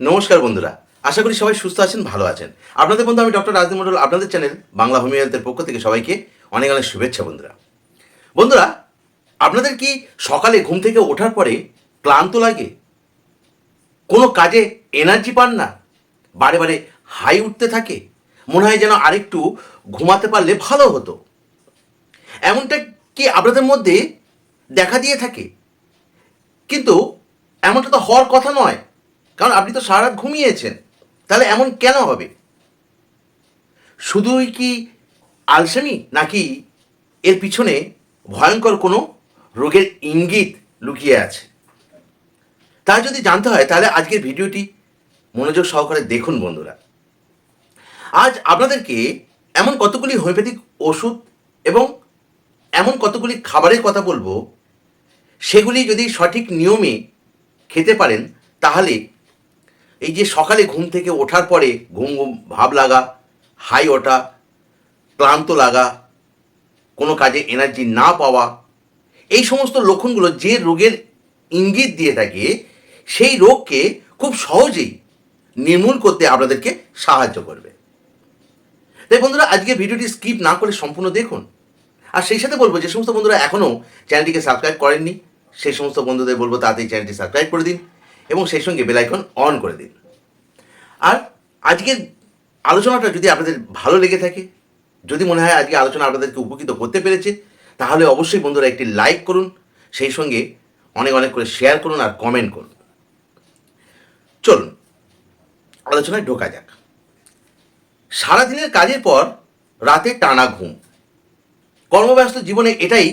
নমস্কার বন্ধুরা, আশা করি সবাই সুস্থ আছেন, ভালো আছেন। আপনাদের বন্ধু আমি ডক্টর রাজদীপ মন্ডল, আপনাদের চ্যানেল বাংলা হোমিও হেলথের পক্ষ থেকে সবাইকে অনেক অনেক শুভেচ্ছা বন্ধুরা। বন্ধুরা, আপনাদের কি সকালে ঘুম থেকে ওঠার পরে ক্লান্ত লাগে? কোনো কাজে এনার্জি পান না? বারে বারে হাই উঠতে থাকে? মনে হয় যেন আরেকটু ঘুমাতে পারলে ভালো হতো। এমনটা কি আপনাদের মধ্যে দেখা দিয়ে থাকে? কিন্তু এমনটা তো হওয়ার কথা নয়। কারণ আপনি তো সারা রাত ঘুমিয়েছেন। তাহলে এমন কেন হবে? শুধুই কি আলসেমি, নাকি এর পিছনে ভয়ঙ্কর কোনো রোগের ইঙ্গিত লুকিয়ে আছে? তা যদি জানতে হয়, তাহলে আজকের ভিডিওটি মনোযোগ সহকারে দেখুন বন্ধুরা। আজ আপনাদেরকে এমন কতগুলি হোমিওপ্যাথিক ওষুধ এবং এমন কতগুলি খাবারের কথা বলব, সেগুলি যদি সঠিক নিয়মে খেতে পারেন, তাহলে এই যে সকালে ঘুম থেকে ওঠার পরে ঘুম ঘুম ভাব লাগা, হাই ওঠা, ক্লান্ত লাগা, কোনো কাজে এনার্জি না পাওয়া, এই সমস্ত লক্ষণগুলো যে রোগের ইঙ্গিত দিয়ে থাকে, সেই রোগকে খুব সহজেই নির্মূল করতে আপনাদেরকে সাহায্য করবে। তাই বন্ধুরা, আজকে ভিডিওটি স্কিপ না করে সম্পূর্ণ দেখুন। আর সেই সাথে বলব, যে সমস্ত বন্ধুরা এখনও চ্যানেলটিকে সাবস্ক্রাইব করেননি, সেই সমস্ত বন্ধুদের বলব, তাড়াতাড়ি চ্যানেলটি সাবস্ক্রাইব করে দিন। এবং সেই সঙ্গে বেলাইকন অন করে দিন। আর আজকের আলোচনাটা যদি আপনাদের ভালো লেগে থাকে, যদি মনে হয় আজকে আলোচনা আপনাদেরকে উপকৃত করতে পেরেছে, তাহলে অবশ্যই বন্ধুরা একটি লাইক করুন, সেই সঙ্গে অনেক অনেক করে শেয়ার করুন আর কমেন্ট করুন। চলুন, আলোচনায় ঢোকা যাক। সারাদিনের কাজের পর রাতে টানা ঘুম। কর্মব্যস্ত জীবনে এটাই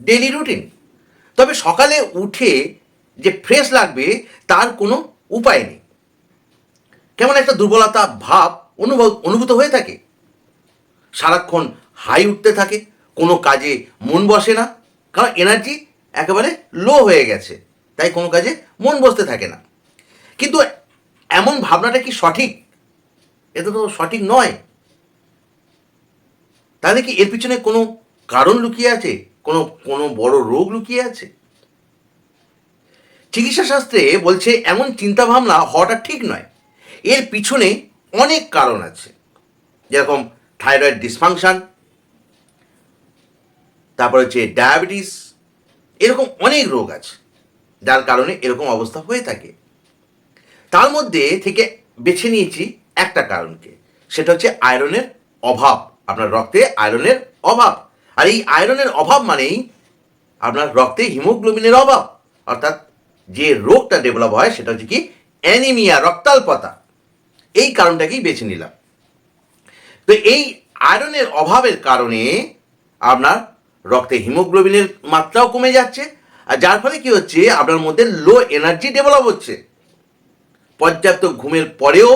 ডেলি রুটিন তবে সকালে উঠে যে ফ্রেশ লাগবে, তার কোনো উপায় নেই। কেমন একটা দুর্বলতা ভাব অনুভব, অনুভূত হয়ে থাকে। সারাক্ষণ হাই উঠতে থাকে, কোনো কাজে মন বসে না, কারণ এনার্জি একেবারে লো হয়ে গেছে, তাই কোনো কাজে মন বসতে থাকে না। কিন্তু এমন ভাবনাটা কি সঠিক? এটা তো সঠিক নয়। তাহলে কি এর পিছনে কোনো কারণ লুকিয়ে আছে? কোনো কোনো বড় রোগ লুকিয়ে আছে? চিকিৎসা শাস্ত্রে বলছে, এমন চিন্তা ভাবনা হওয়াটা ঠিক নয়। এর পিছনে অনেক কারণ আছে। যেরকম থাইরয়েড ডিসফাংশন, তারপর হচ্ছে ডায়াবেটিস, এরকম অনেক রোগ আছে, যার কারণে এরকম অবস্থা হয়ে থাকে। তার মধ্যে থেকে বেছে নিয়েছি একটা কারণকে, সেটা হচ্ছে আয়রনের অভাব। আপনার রক্তে আয়রনের অভাব। আর এই আয়রনের অভাব মানেই আপনার রক্তে হিমোগ্লোবিনের অভাব, অর্থাৎ যে রোগটা ডেভেলপ হয় সেটা হচ্ছে কি অ্যানিমিয়া রক্তাল্পতা এই কারণটাকেই বেছে নিলাম। তো এই আয়রনের অভাবের কারণে আপনার রক্তে হিমোগ্লোবিনের মাত্রাও কমে যাচ্ছে আর যার ফলে কি হচ্ছে, আপনার মধ্যে লো এনার্জি ডেভেলপ হচ্ছে। পর্যাপ্ত ঘুমের পরেও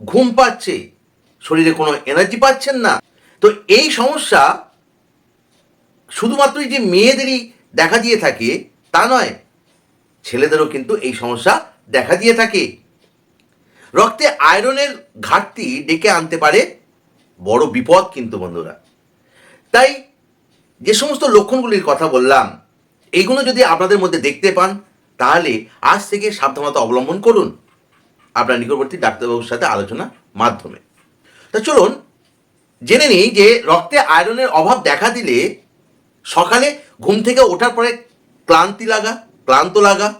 ঘুম পাচ্ছে, শরীরে কোনো এনার্জি পাচ্ছেন না। তো এই সমস্যা শুধুমাত্রই যে মেয়েদেরই দেখা দিয়ে থাকে, তা নয় ছেলেদেরও কিন্তু এই সমস্যা দেখা দিয়ে থাকে। রক্তে আয়রনের ঘাটতি ডেকে আনতে পারে বড় বিপদ কিন্তু বন্ধুরা। তাই যে সমস্ত লক্ষণগুলির কথা বললাম এইগুলো যদি আপনাদের মধ্যে দেখতে পান, তাহলে আজ থেকে সাবধানতা অবলম্বন করুন। আপনার নিকটবর্তী ডাক্তারবাবুর সাথে আলোচনা মাধ্যমে। তা চলুন, জেনে নিই যে রক্তে আয়রনের অভাব দেখা দিলে সকালে ঘুম থেকে ওঠার পরে ক্লান্তি লাগা ক্লান্ত লাগা,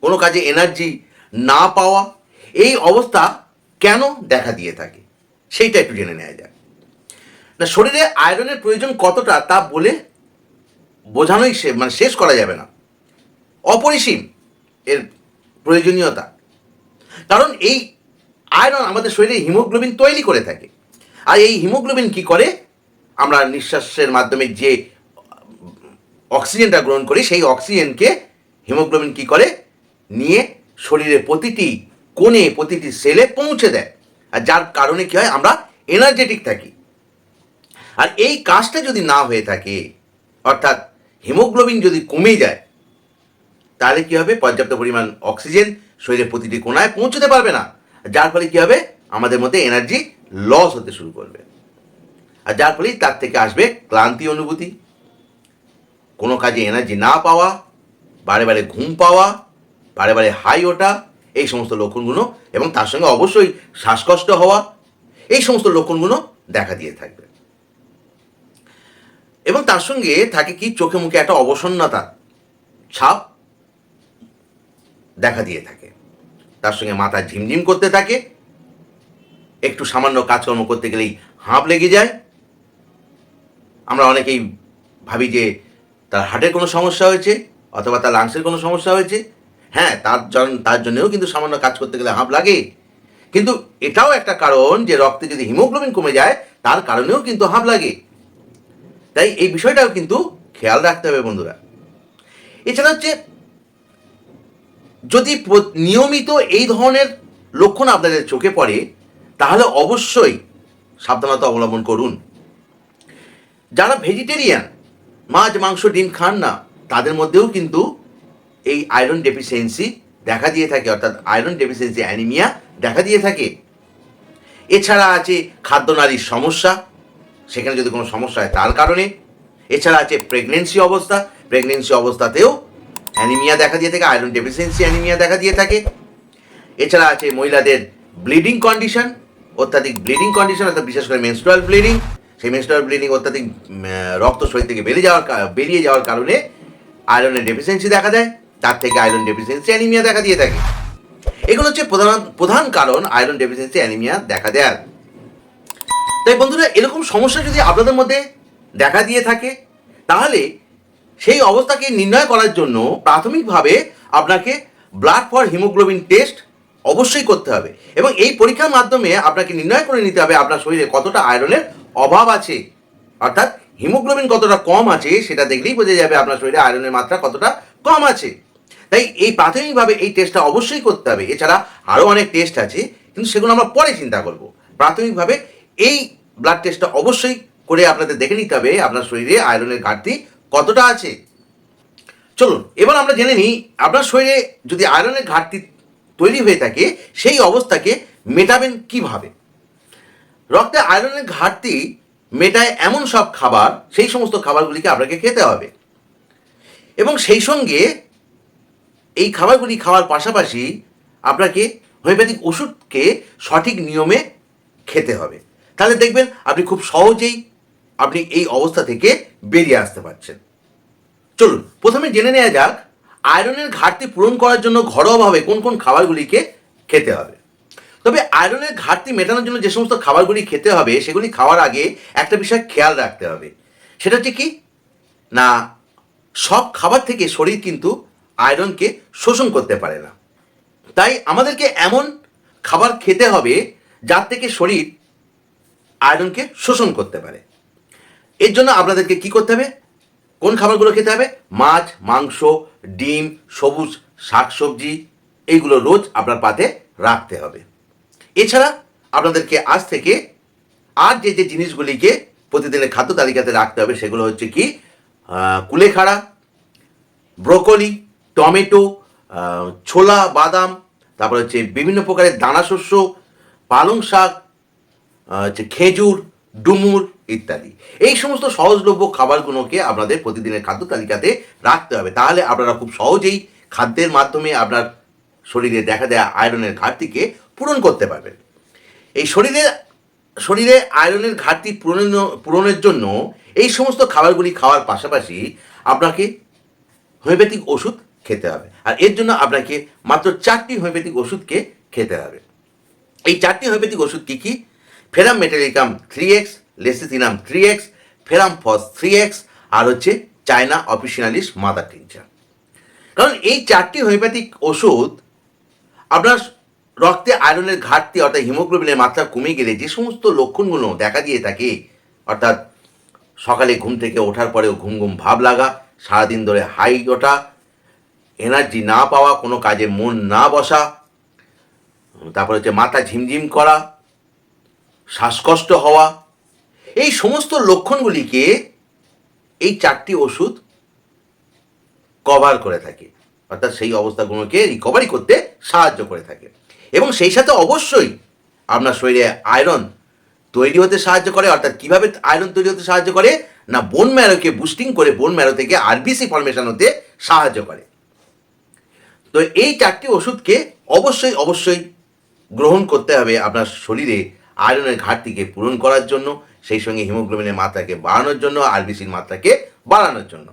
কোনো কাজে এনার্জি না পাওয়া, এই অবস্থা কেন দেখা দিয়ে থাকে? সেইটা একটু জেনে নেওয়া যাক। না, শরীরে আয়রনের প্রয়োজন কতটা তা বলে বোঝানোই সে মানে শেষ করা যাবে না। অপরিসীম এর প্রয়োজনীয়তা। কারণ এই আয়রন আমাদের শরীরে হিমোগ্লোবিন তৈরি করে থাকে। আর এই হিমোগ্লোবিন কি করে? আমরা নিঃশ্বাসের মাধ্যমে যে অক্সিজেনটা গ্রহণ করি, সেই অক্সিজেনকে হিমোগ্লোবিন কি করে? নিয়ে শরীরের প্রতিটি কোণে প্রতিটি সেলে পৌঁছে দেয়। আর যার কারণে কি হয়? আমরা এনার্জেটিক থাকি। আর এই কাজটা যদি না হয়ে থাকে, অর্থাৎ হিমোগ্লোবিন যদি কমে যায়, তাহলে কি হবে? পর্যাপ্ত পরিমাণ অক্সিজেন শরীরের প্রতিটি কোণায় পৌঁছতে পারবে না। যার ফলে কি হবে? আমাদের মধ্যে এনার্জি লস হতে শুরু করবে। আর যার ফলে তার থেকে আসবে ক্লান্তি অনুভূতি। কোনো কাজে এনার্জি না পাওয়া বারে বারে ঘুম পাওয়া, বারে বারে হাই ওঠা, এই সমস্ত লক্ষণগুলো এবং তার সঙ্গে অবশ্যই শ্বাসকষ্ট হওয়া, এই সমস্ত লক্ষণগুলো দেখা দিয়ে থাকবে। এবং তার সঙ্গে থাকে কি, চোখে মুখে একটা অবসন্নতা ছাপ দেখা দিয়ে থাকে। তার সঙ্গে মাথা ঝিমঝিম করতে থাকে, একটু সামান্য কাজকর্ম করতে গেলেই হাঁপ লেগে যায়। আমরা অনেকেই ভাবি যে তার হার্টের কোনো সমস্যা হয়েছে অথবা তার লাংসের কোনো সমস্যা হয়েছে? হ্যাঁ তার তার জন্যেও কিন্তু সামান্য কাজ করতে গেলে হাঁপ লাগে। কিন্তু এটাও একটা কারণ যে রক্তে যদি হিমোগ্লোবিন কমে যায়, তার কারণেও কিন্তু হাঁপ লাগে। তাই এই বিষয়টাও কিন্তু খেয়াল রাখতে হবে বন্ধুরা। এছাড়া হচ্ছে, যদি নিয়মিত এই ধরনের লক্ষণ আপনাদের চোখে পড়ে, তাহলে অবশ্যই সাবধানতা অবলম্বন করুন। যারা ভেজিটেরিয়ান মাছ, মাংস, ডিম খান না তাদের মধ্যেও কিন্তু এই আয়রন ডেফিসিয়েন্সি দেখা দিয়ে থাকে, অর্থাৎ আয়রন ডেফিসিয়েন্সি অ্যানিমিয়া দেখা দিয়ে থাকে। এছাড়া আছে খাদ্যনালীর সমস্যা, সেখানে যদি কোনো সমস্যা হয় তার কারণে। এছাড়া আছে প্রেগনেন্সি অবস্থা প্রেগনেন্সি অবস্থাতেও অ্যানিমিয়া দেখা দিয়ে থাকে আয়রন ডেফিসিয়েন্সি অ্যানিমিয়া দেখা দিয়ে থাকে। এছাড়া আছে মহিলাদের ব্লিডিং কন্ডিশন অত্যাধিক ব্লিডিং কন্ডিশন অর্থাৎ বিশেষ করে মেনস্ট্রুয়াল ব্লিডিং সেই মেনস্ট্রুয়াল ব্লিডিং অত্যাধিক রক্ত শরীর থেকে বেরিয়ে যাওয়ার বেরিয়ে যাওয়ার কারণে আয়রনের ডেফিসিয়েন্সি দেখা দেয়, তার থেকে আয়রন ডেফিসিয়েন্সি অ্যানিমিয়া দেখা দিয়ে থাকে। এগুলো হচ্ছে প্রধান প্রধান কারণ আয়রন ডেফিসিয়েন্সি অ্যানিমিয়া দেখা দেয় তাই বন্ধুরা, এরকম সমস্যা যদি আপনাদের মধ্যে দেখা দিয়ে থাকে, তাহলে সেই অবস্থাকে নির্ণয় করার জন্য প্রাথমিকভাবে আপনাকে ব্লাড ফর হিমোগ্লোবিন টেস্ট অবশ্যই করতে হবে। এবং এই পরীক্ষার মাধ্যমে আপনাকে নির্ণয় করে নিতে হবে আপনার শরীরে কতটা আয়রনের অভাব আছে। অর্থাৎ হিমোগ্লোবিন কতটা কম আছে সেটা দেখলেই বোঝা যাবে আপনার শরীরে আয়রনের মাত্রা কতটা কম আছে। তাই এই প্রাথমিকভাবে এই টেস্টটা অবশ্যই করতে হবে। এছাড়া আরও অনেক টেস্ট আছে, কিন্তু সেগুলো আমরা পরে চিন্তা করব। প্রাথমিকভাবে এই ব্লাড টেস্টটা অবশ্যই করে আপনাদের দেখে নিতে হবে আপনার শরীরে আয়রনের ঘাটতি কতটা আছে। চলুন, এবার আমরা জেনে নিই, আপনার শরীরে যদি আয়রনের ঘাটতি তৈরি হয়ে থাকে, সেই অবস্থাকে মেটাবেন কীভাবে? রক্তে আয়রনের ঘাটতি মেটায় এমন সব খাবার, সেই সমস্ত খাবারগুলিকে আপনাকে খেতে হবে। এবং সেই সঙ্গে এই খাবারগুলি খাওয়ার পাশাপাশি আপনাকে হোমিওপ্যাথিক ওষুধকে সঠিক নিয়মে খেতে হবে। তাহলে দেখবেন আপনি খুব সহজেই আপনি এই অবস্থা থেকে বেরিয়ে আসতে পারছেন। চলুন, প্রথমে জেনে নেওয়া যাক, আয়রনের ঘাটতি পূরণ করার জন্য ঘরোয়াভাবে কোন কোন খাবারগুলিকে খেতে হবে। তবে আয়রনের ঘাটতি মেটানোর জন্য যে সমস্ত খাবারগুলি খেতে হবে, সেগুলি খাওয়ার আগে একটা বিষয় খেয়াল রাখতে হবে। সেটা হচ্ছে কি? না, সব খাবার থেকে শরীর কিন্তু আয়রনকে শোষণ করতে পারে না। তাই আমাদেরকে এমন খাবার খেতে হবে যার থেকে শরীর আয়রনকে শোষণ করতে পারে। এর জন্য আপনাদেরকে কি করতে হবে? কোন খাবারগুলো খেতে হবে? মাছ, মাংস, ডিম, সবুজ শাকসবজি এইগুলো রোজ আপনার পাতে রাখতে হবে। এছাড়া আপনাদেরকে আজ থেকে আর যে যে জিনিসগুলিকে প্রতিদিনের খাদ্য তালিকাতে রাখতে হবে সেগুলো হচ্ছে কি কুলেখাড়া, ব্রোকলি, টমেটো ছোলা, বাদাম, তারপর হচ্ছে বিভিন্ন প্রকারের দানা শস্য, পালং শাক হচ্ছে খেজুর, ডুমুর ইত্যাদি। এই সমস্ত সহজলভ্য খাবারগুলোকে আপনাদের প্রতিদিনের খাদ্য তালিকাতে রাখতে হবে। তাহলে আপনারা খুব সহজেই খাদ্যের মাধ্যমে আপনার শরীরে দেখা দেয়া আয়রনের ঘাটতিকে পূরণ করতে পারবেন এই শরীরে শরীরে আয়রনের ঘাটতি পূরণের পূরণের জন্য এই সমস্ত খাবারগুলি খাওয়ার পাশাপাশি আপনাকে হোমিওপ্যাথিক ওষুধ খেতে হবে। আর এর জন্য আপনাকে মাত্র চারটি হোমিওপ্যাথিক ওষুধকে খেতে হবে। এই চারটি হোমিওপ্যাথিক ওষুধ কী কী? Ferrum metallicum three X, lecithinum three X, ferrum phos three X আর হচ্ছে চায়না অফিসিয়ালিস মাদার টিনচার। কারণ এই চারটি হোমিওপ্যাথিক ওষুধ আপনার রক্তে আয়রনের ঘাটতি অর্থাৎ হিমোগ্লোবিনের মাত্রা কমে গেলে যে সমস্ত লক্ষণগুলো দেখা দিয়ে থাকে, অর্থাৎ সকালে ঘুম থেকে ওঠার পরেও ঘুম ঘুম ভাব লাগা, সারাদিন ধরে হাই ওঠা, এনার্জি না পাওয়া, কোনো কাজে মন না বসা, তারপর হচ্ছে মাথা ঝিমঝিম করা, শ্বাসকষ্ট হওয়া, এই সমস্ত লক্ষণগুলিকে এই চারটি ওষুধ কভার করে থাকে। অর্থাৎ সেই অবস্থাগুলোকে রিকভারি করতে সাহায্য করে থাকে। এবং সেই সাথে অবশ্যই আপনার শরীরে আয়রন তৈরি হতে সাহায্য করে, অর্থাৎ কীভাবে আয়রন তৈরি হতে সাহায্য করে? না বোন ম্যারোকে বুস্টিং করে বোন ম্যারো থেকে আরবিসি ফর্মেশন হতে সাহায্য করে। তো এই চারটি ওষুধকে অবশ্যই অবশ্যই গ্রহণ করতে হবে আপনার শরীরে আয়রনের ঘাটতিকে পূরণ করার জন্য, সেই সঙ্গে হিমোগ্লোবিনের মাত্রাকে বাড়ানোর জন্য আরবিসির মাত্রাকে বাড়ানোর জন্য।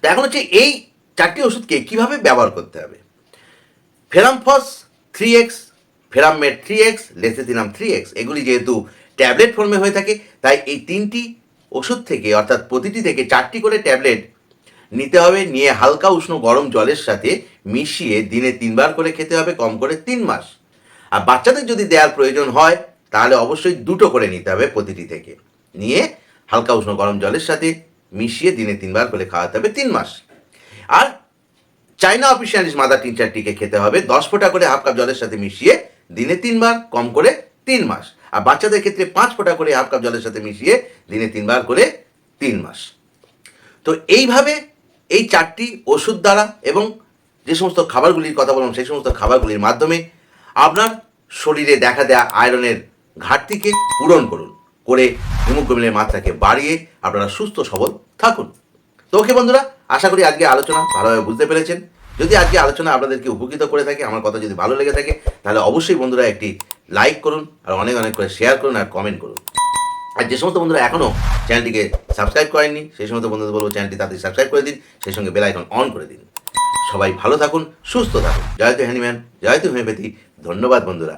তো এখন হচ্ছে এই চারটি ওষুধকে কীভাবে ব্যবহার করতে হবে? Ferrum phos three X ferrum met three X lecithinum three X এগুলি যেহেতু ট্যাবলেট ফর্মে হয়ে থাকে, তাই এই তিনটি ওষুধ থেকে, অর্থাৎ প্রতিটি থেকে চারটি করে ট্যাবলেট নিতে হবে, নিয়ে হালকা উষ্ণ গরম জলের সাথে মিশিয়ে দিনে তিনবার করে খেতে হবে, কম করে তিন মাস। আর বাচ্চাদের যদি দেওয়ার প্রয়োজন হয়, তাহলে অবশ্যই দুটো করে নিতে হবে প্রতিটি থেকে। নিয়ে হালকা উষ্ণ গরম জলের সাথে মিশিয়ে দিনে তিনবার করে খাওয়াতে হবে তিন মাস। আর চাইনা অফিসিয়ালিস মাদার টিনচারটিকে খেতে হবে। দশ ফোঁটা করে হাফ কাপ জলের সাথে মিশিয়ে দিনে তিনবার, কম করে তিন মাস। আর বাচ্চাদের ক্ষেত্রে পাঁচ ফোঁটা করে হাফ কাপ জলের সাথে মিশিয়ে দিনে তিনবার করে তিন মাস। তো এইভাবে এই চারটি ওষুধ দ্বারা এবং যে সমস্ত খাবারগুলির কথা বললাম, সেই সমস্ত খাবারগুলির মাধ্যমে আপনার শরীরে দেখা দেয়া আয়রনের ঘাটতিকে পূরণ করুন। করে হিমোগ্লোবিনের মাত্রাকে বাড়িয়ে আপনারা সুস্থ, সবল থাকুন। তো ওকে বন্ধুরা আশা করি আজকে আলোচনা ভালোভাবে বুঝতে পেরেছেন। যদি আজকে আলোচনা আপনাদেরকে উপকৃত করে থাকে, আমার কথা যদি ভালো লেগে থাকে, তাহলে অবশ্যই বন্ধুরা একটি লাইক করুন আর অনেক অনেক করে শেয়ার করুন আর কমেন্ট করুন। আর যে সমস্ত বন্ধুরা এখনও চ্যানেলটিকে সাবস্ক্রাইব করেননি, সেই সমস্ত বন্ধুদের বলব চ্যানেলটি তাড়াতাড়ি সাবস্ক্রাইব করে দিন, সেই সঙ্গে বেল আইকন অন করে দিন। সবাই ভালো থাকুন, সুস্থ থাকুন। জয়তু হ্যানিম্যান জয়তু হোমিওপ্যাথি ধন্যবাদ বন্ধুরা।